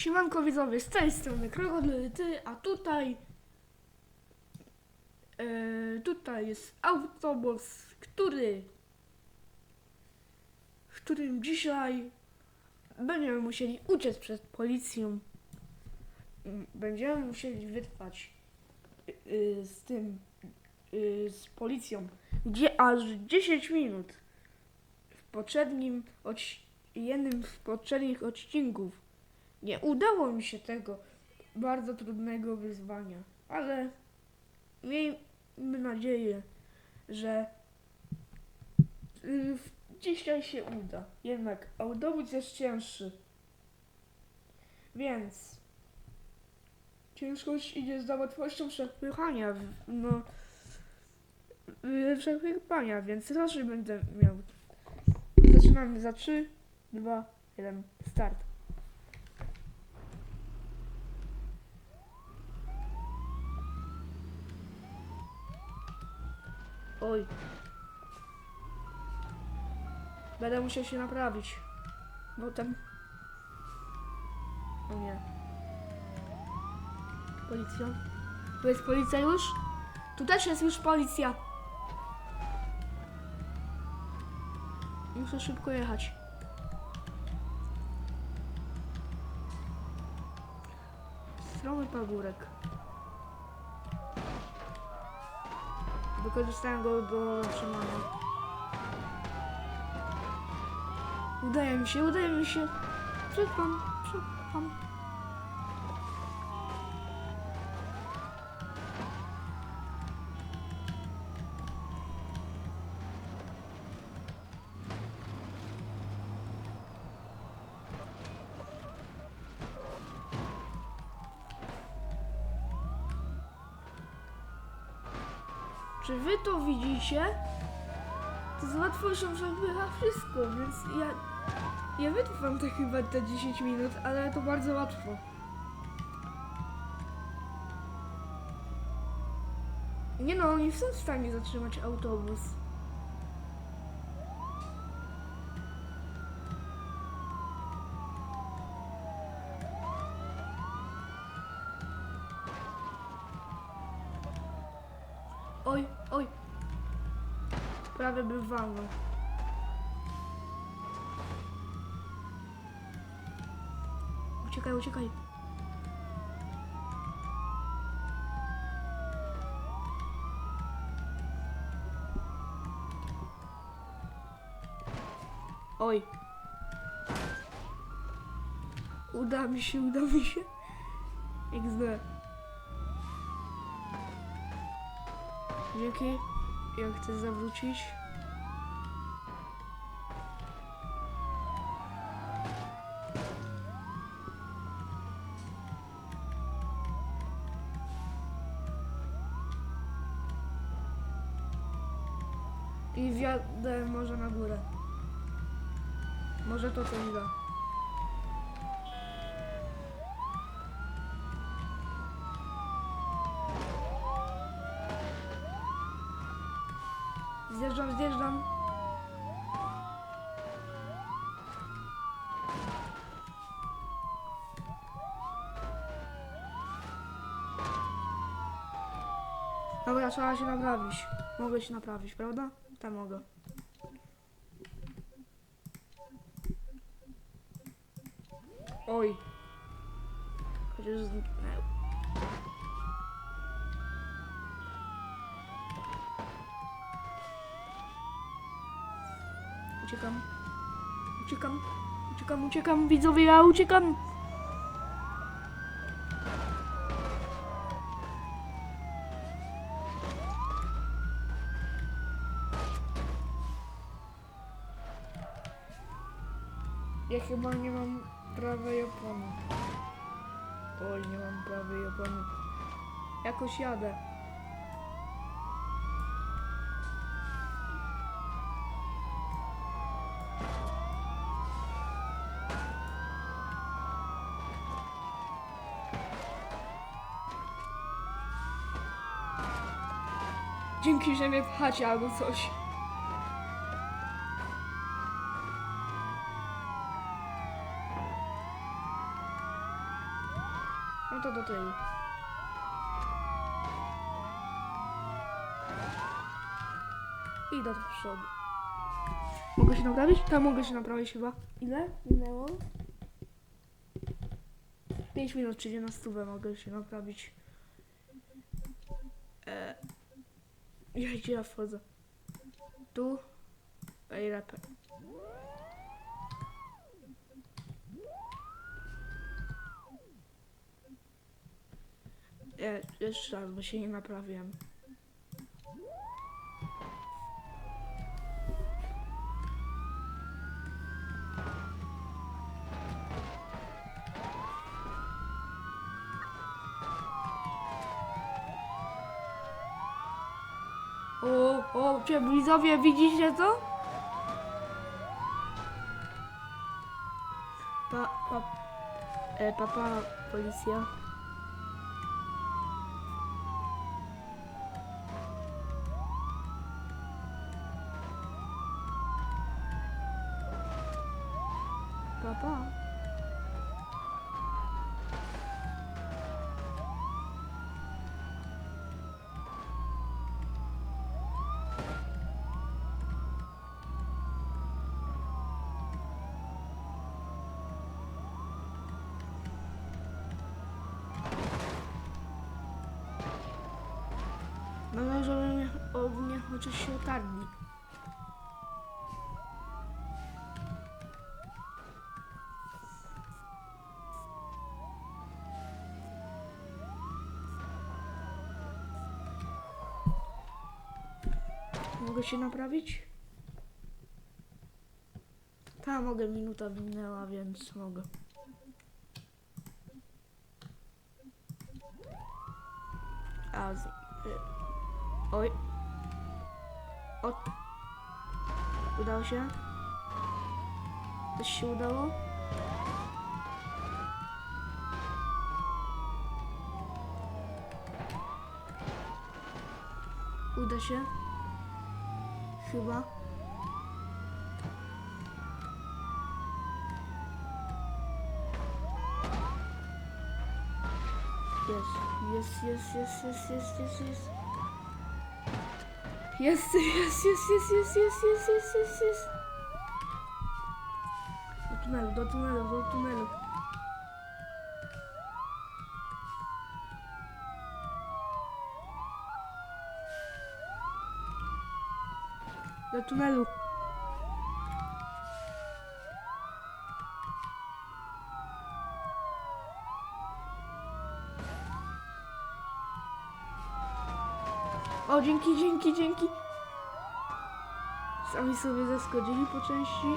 Siemanko widzowie, z tej strony Krokodyl Ty, a tutaj e, tutaj jest autobus, który którym dzisiaj będziemy musieli uciec przed policją. Mm, Będziemy musieli wytrwać y, y, z tym y, z policją, gdzie aż 10 minut w poprzednim jednym z poprzednich odcinków nie udało mi się tego bardzo trudnego wyzwania, ale miejmy nadzieję, że y, dzisiaj się uda. Jednak autobus jest cięższy. Więc ciężkość idzie z łatwością przepychania. No, y, przepychania, więc raczej będę miał. Zaczynamy za 3, 2, 1, start. Oj. Będę musiał się naprawić. Bo tam... O nie. Policja? Tu jest policja już? Tu też jest już policja. Muszę szybko jechać. Stromy pagórek. Wykorzystałem go do zatrzymania. Udaje mi się, udaje mi się. Przetrwam, przetrwam. Czy wy to widzicie? To z łatwością przepycha wszystko, więc ja... Ja wytrwam to chyba te 10 minut, ale to bardzo łatwo. Nie no, oni są w stanie zatrzymać autobus. Oj, oj. Prawie by walnął. Uciekaj, uciekaj. Oj. Uda mi się, uda mi się. XD. Dzięki. Ja chcę zawrócić. Wjadę może na górę. Może to coś da. Zjeżdżam, zjeżdżam. Dobra, trzeba się naprawić. Mogę się naprawić, prawda? Tak mogę. Oj. Chociaż zniknęło. Uciekam. Uciekam. Uciekam, uciekam, widzowie, ja uciekam. Ja chyba nie Prawej opony. Jakoś jadę. Dzięki, że mnie pchacie albo coś. No to do tyłu. I do przodu. Mogę się naprawić? Tak, mogę się naprawić chyba. Ile? Minęło? 5 minut, czyli na stówę mogę się naprawić. E, ja gdzie ja wchodzę? Tu? Ej, lepiej. Je, jeszcze raz, bo się nie naprawiłem. O, o, cie, widzowie, widzicie to? Pa, pa, e, papa, policja. pa, pa. Mam nadzieję, że chociaż się otarli. Mogę się naprawić? Ta, mogę, minuta minęła, więc mogę. A, z, y, oj. O. Udało się? Coś się udało? Uda się? Chyba. Jest, jest, jest, jest, jest, jest, jest, jest. Jest, jest, jest, jest, jest, jest, jest, jest, jest, jest. Do tunelu, do tunelu, do tunelu. Tunelu. O, dzięki, dzięki, dzięki. Sami sobie zaskoczyli po części.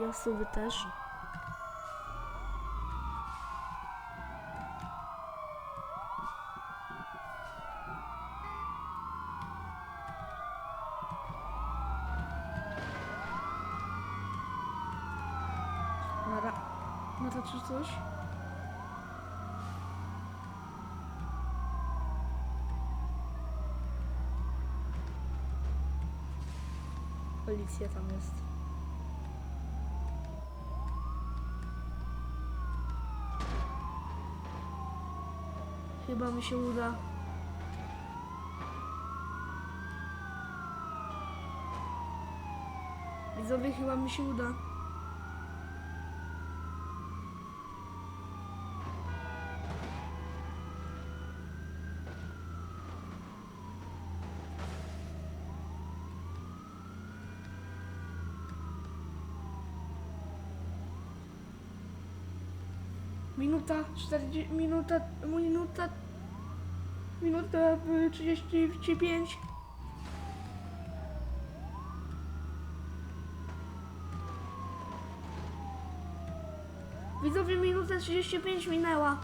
I osoby też. Czy coś? Policja tam jest. Chyba mi się uda. Widzowie, chyba mi się uda. Minuta 40, minuta, minuta, minuta y, 35. Widzowie, minuta 35 minęła.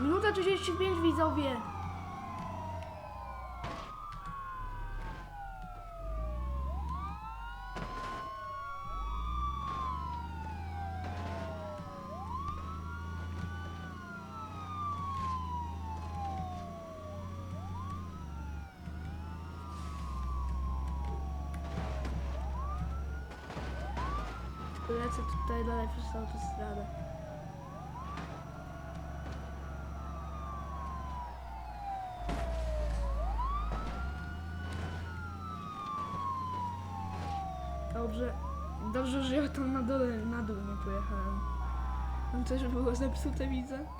Minuta 35 widzowie. Lecę tutaj dalej przez autostradę. Dobrze, dobrze, że ja tam na dole, na dół nie pojechałem. Tam też było zepsute, widzę.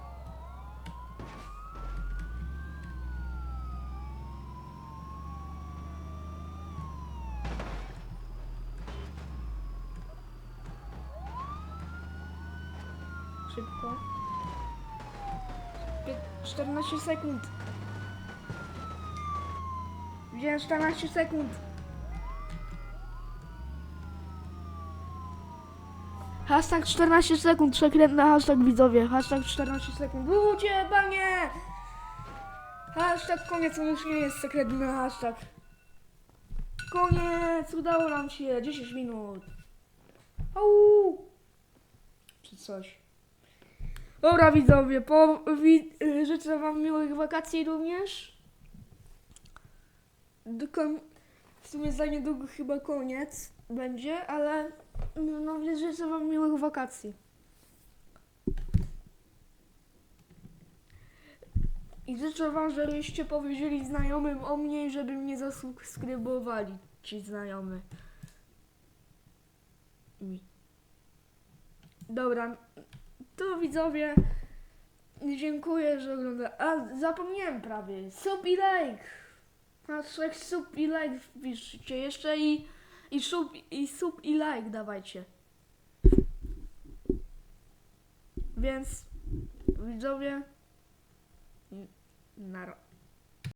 Szybko. Pię- 14 sekund. Wziąłem 14 sekund. Hashtag 14 sekund, przekrętny hashtag widzowie. Hashtag 14 sekund. Ludzie, panie! Hashtag koniec, on już nie jest sekretny hashtag. Koniec, udało nam się. 10 minut. Au! Czy coś. Dobra widzowie, po, wi, y, życzę wam miłych wakacji również. Do kon, w sumie za niedługo chyba koniec będzie, ale no życzę wam miłych wakacji. I życzę wam, żebyście powiedzieli znajomym o mnie i żeby mnie zasubskrybowali ci znajomy. Dobra, to widzowie, dziękuję, że ogląda. A, zapomniałem prawie. Sub i like. Hashtag sub i like wpiszcie jeszcze i, i, sub, i sub i like dawajcie. Więc widzowie, nara.